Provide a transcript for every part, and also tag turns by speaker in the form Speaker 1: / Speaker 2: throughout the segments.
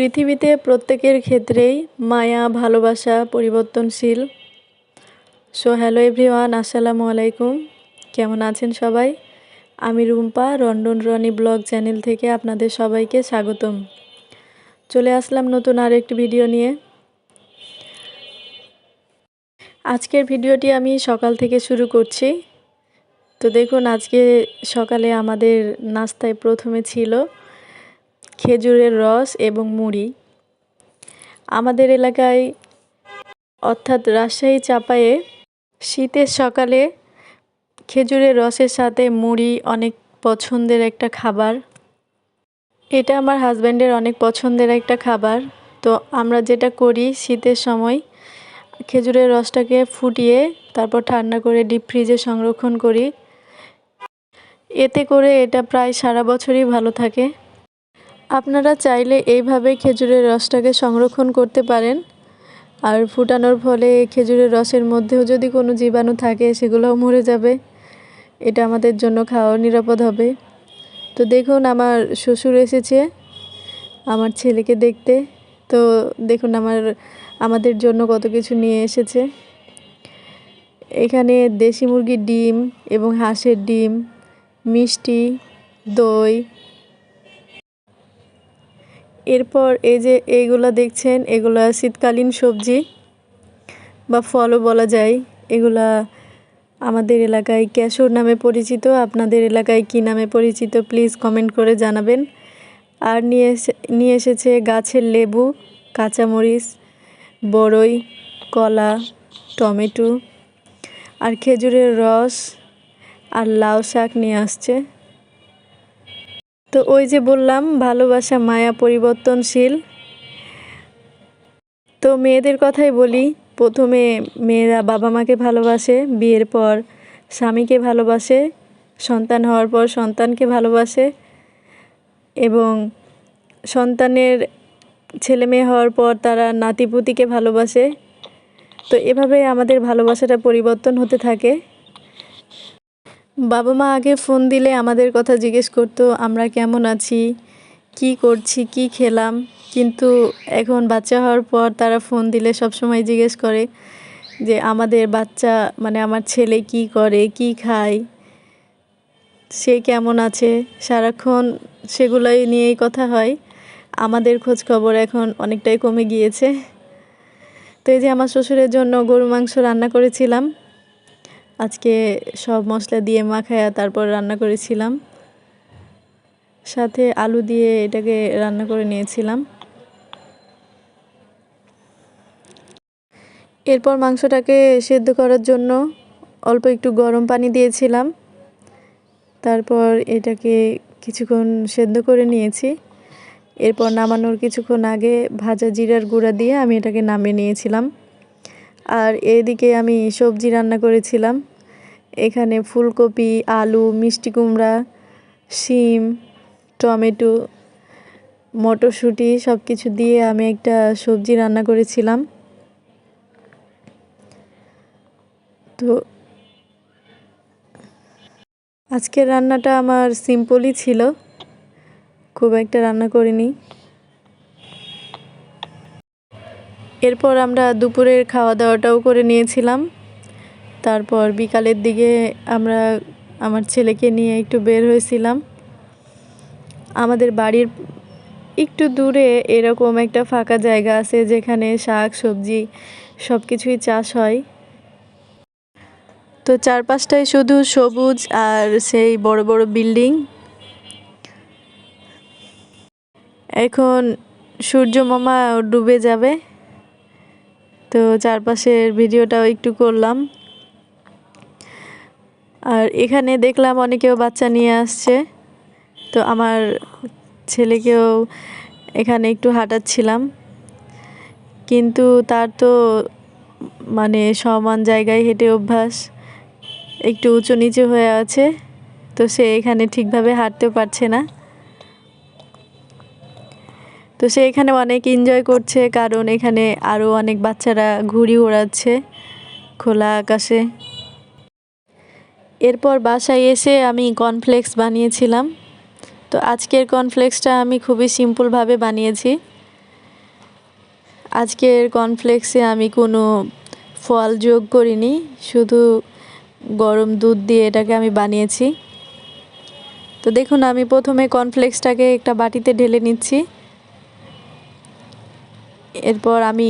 Speaker 1: পৃথিবীতে প্রত্যেকের ক্ষেত্রেই মায়া, ভালোবাসা পরিবর্তনশীল। সো হ্যালো এভরিওয়ান আসসালামু আলাইকুম। কেমন আছেন সবাই? আমি Rumpa, Rondon Roni blog channel থেকে আপনাদের সবাইকে স্বাগতম। চলে আসলাম নতুন আর একটি ভিডিও নিয়ে। আজকের ভিডিওটি আমি সকাল থেকে শুরু করছি। তো দেখুন, আজকে সকালে আমাদের নাস্তায় প্রথমে ছিল খেজুরের রস এবং মুড়ি। আমাদের এলাকায়, অর্থাৎ রাজশাহী চাপায়ে শীতের সকালে খেজুরের রসের সাথে মুড়ি অনেক পছন্দের একটা খাবার। এটা আমার হাজব্যান্ডের অনেক পছন্দের একটা খাবার। তো আমরা যেটা করি শীতের সময়, খেজুরের রসটাকে ফুটিয়ে তারপর ঠান্ডা করে ডিপ ফ্রিজে সংরক্ষণ করি। এতে করে এটা প্রায় সারা বছরই ভালো থাকে। আপনারা চাইলে এইভাবে খেজুরের রসটাকে সংরক্ষণ করতে পারেন। আর ফুটানোর ফলে খেজুরের রসের মধ্যেও যদি কোনো জীবাণু থাকে, সেগুলোও মরে যাবে। এটা আমাদের জন্য খাওয়া নিরাপদ হবে। তো দেখুন, আমার শ্বশুর এসেছে, আমার ছেলেকে দেখতে। তো দেখুন, আমার, আমাদের জন্য কত কিছু নিয়ে এসেছে। এখানে দেশি মুরগির ডিম এবং হাঁসের ডিম, মিষ্টি, দই এরপর এই যে এইগুলো দেখছেন, এগুলা শীতকালীন সবজি বা ফলও বলা যায়। এগুলা আমাদের এলাকায় ক্যাশোর নামে পরিচিত। আপনাদের এলাকায় কি নামে পরিচিত প্লিজ কমেন্ট করে জানাবেন। আর নিয়ে এসে, নিয়ে এসেছে গাছের লেবু, কাঁচামরিচ, বড়ই, কলা, টমেটো, আর খেজুরের রস আর লাউ শাক নিয়ে আসছে। তো ওই যে বললাম, ভালোবাসা মায়া পরিবর্তনশীল। তো মেয়েদের কথাই বলি, প্রথমে মেয়েরা বাবা মাকে ভালোবাসে, বিয়ের পর স্বামীকে ভালোবাসে, সন্তান হওয়ার পর সন্তানকে ভালোবাসে এবং সন্তানের ছেলে মেয়ে হওয়ার পর তারা নাতিপুতিকে ভালোবাসে। তো এভাবে আমাদের ভালোবাসাটা পরিবর্তন হতে থাকে। বাবা মা আগে ফোন দিলে আমাদের কথা জিজ্ঞেস করতো, আমরা কেমন আছি? কি করছি? কি খেলাম? কিন্তু এখন বাচ্চা হওয়ার পর তারা ফোন দিলে সব সময় জিজ্ঞেস করে যে, আমাদের বাচ্চা মানে আমার ছেলে কি করে? কি খায়? সে কেমন আছে? সারাক্ষণ সেগুলোই নিয়েই কথা হয়। আমাদের খোঁজ খবর এখন অনেকটাই কমে গিয়েছে। তো এই যে আমার শ্বশুরের জন্য গরু মাংস রান্না করেছিলাম আজকে সব মশলা দিয়ে মাখায়া তারপর রান্না করেছিলাম। সাথে আলু দিয়ে এটাকে রান্না করে নিয়েছিলাম। এরপর মাংসটাকে সেদ্ধ করার জন্য অল্প একটু গরম পানি দিয়েছিলাম। তারপর এটাকে কিছুক্ষণ সেদ্ধ করে নিয়েছি। এরপর নামানোর কিছুক্ষণ আগে ভাজা জিরার গুঁড়া দিয়ে আমি এটাকে নামিয়ে নিয়েছিলাম। আর এদিকে আমি সবজি রান্না করেছিলাম। এখানে ফুলকপি, আলু, মিষ্টি কুমড়া, শিম, টমেটো, মটরশুঁটি সব কিছু দিয়ে আমি একটা সবজি রান্না করেছিলাম। তো আজকের রান্নাটা আমার সিম্পলই ছিল। খুব একটা রান্না করিনি। এরপর আমরা দুপুরের খাওয়া দাওয়াটাও করে নিয়েছিলাম। তারপর বিকালের দিকে আমরা আমার ছেলেকে নিয়ে একটু বের হয়েছিলাম। আমাদের বাড়ির একটু দূরে এরকম একটা ফাঁকা জায়গা আছে যেখানে শাক, সবজি সব কিছুই চাষ হয়। তো চারপাশটায় শুধু সবুজ আর সেই বড় বড় বিল্ডিং। এখন সূর্য মামা ডুবে যাবে। তো চারপাশের ভিডিওটাও একটু করলাম। আর এখানে দেখলাম অনেকেও বাচ্চা নিয়ে আসছে। তো আমার ছেলেকেও এখানে একটু হাঁটাচ্ছিলাম। কিন্তু তার তো মানে সমান জায়গায় হেঁটে অভ্যাস, একটু উঁচু নিচু হয়ে আছে, তো সে এখানে ঠিকভাবে হাঁটতেও পারছে না। তো সে এখানে অনেক এনজয় করছে, কারণ এখানে আরও অনেক বাচ্চারা ঘুড়ি ওড়াচ্ছে খোলা আকাশে। এরপর বাসায় এসে আমি কর্নফ্লেক্স বানিয়েছিলাম। তো আজকের কর্নফ্লেক্সটা আমি খুবই সিম্পলভাবে বানিয়েছি। আজকের কর্নফ্লেক্সে আমি কোনো ফল যোগ করিনি, শুধু গরম দুধ দিয়ে এটাকে আমি বানিয়েছি। তো দেখুন, আমি প্রথমে কর্নফ্লেক্সটাকে একটা বাটিতে ঢেলে নিচ্ছি। এরপর আমি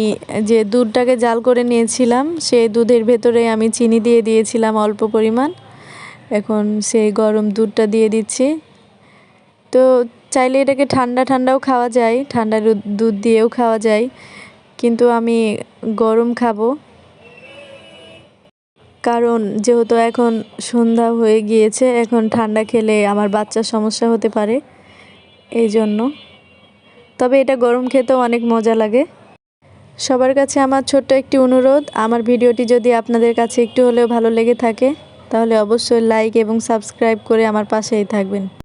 Speaker 1: যে দুধটাকে জাল করে নিয়েছিলাম, সেই দুধের ভেতরে আমি চিনি দিয়ে দিয়েছিলাম অল্প পরিমাণ। এখন সেই গরম দুধটা দিয়ে দিচ্ছি। তো চাইলে এটাকে ঠান্ডা ঠান্ডাও খাওয়া যায়, ঠান্ডা দুধ দিয়েও খাওয়া যায়। কিন্তু আমি গরম খাব। কারণ যেহেতু এখন সন্ধ্যা হয়ে গিয়েছে, এখন ঠান্ডা খেলে আমার বাচ্চার সমস্যা হতে পারে। এই জন্য। তবে এটা গরম খেতেও অনেক মজা লাগে। সবার কাছে আমার ছোট্ট একটি অনুরোধ, আমার ভিডিওটি যদি আপনাদের কাছে একটু হলেও ভালো লেগে থাকে তাহলে অবশ্যই লাইক এবং সাবস্ক্রাইব করে আমার পাশেই থাকবেন।